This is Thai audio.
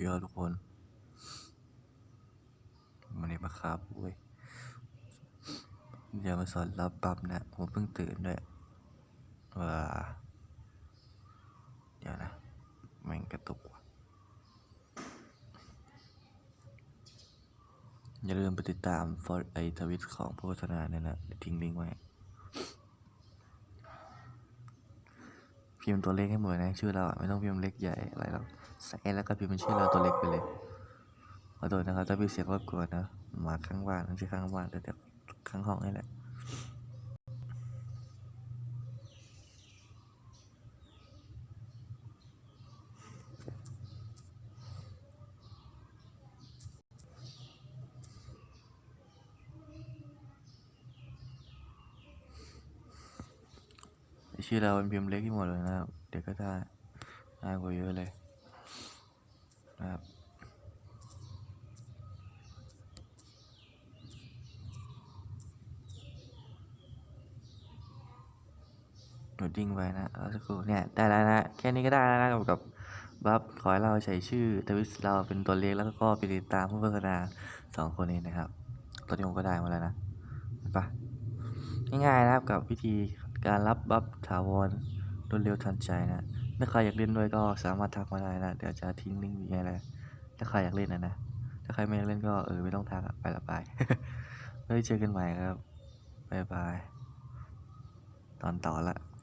ดีครับทุกคนวันนี้มาครับเว้ยเดี๋ยวมาสอนรับปรับนะผมเพิ่งตื่นด้วยว้าเดี๋ยวนะแม่งกระตุกว่ะอย่าลืมไปติดตามฟอร์ไอทวิตของผู้พัฒนาเนี่ยนะทิ้งลิงก์ไว้ พิมพ์ตัวเลขให้หมดนะชื่อเราไม่ต้องพิมพ์เล็กใหญ่อะไรหรอกใส่แล้วก็พิมพ์เป็นชื่อเราตัวเล็กไปเลยขอโทษนะครับถ้ามีเสียงรบกวนนะมาข้างบ้านไม่ใช่ข้างบ้านแต่เดี๋ยวข้างห้องนี่แหละ ชื่อเราเป็นพิมพ์เล็กที่หมดเลยนะครับ เดี๋ยวก็ได้ง่ายกว่าเยอะเลยนะครับหนูดิ้งไว้นะแล้วสักครู่เนี่ยได้แล้วนะแค่นี้ก็ได้แล้วนะกับกับบัฟขอให้เราใส่ชื่อทวิสเราเป็นตัวเลขแล้วก็ไปติดตามผู้พัฒนาสองคนนี้นะครับตอนนี้ผมก็ได้มาแล้วนะเห็นปะง่ายๆนะครับกับวิธี การรับบัฟถาวรรวดเร็วทันใจนะถ้าใครอยากเล่นด้วยก็สามารถทักมาได้นะเดี๋ยวจะทิ้งลิงก์ไว้เลยถ้าใครอยากเล่นนะนะถ้าใครไม่อยากเล่นก็เออไม่ต้องทักไปละไปไว้เจอกันใหม่ครับบ๊ายบายตอนต่อละ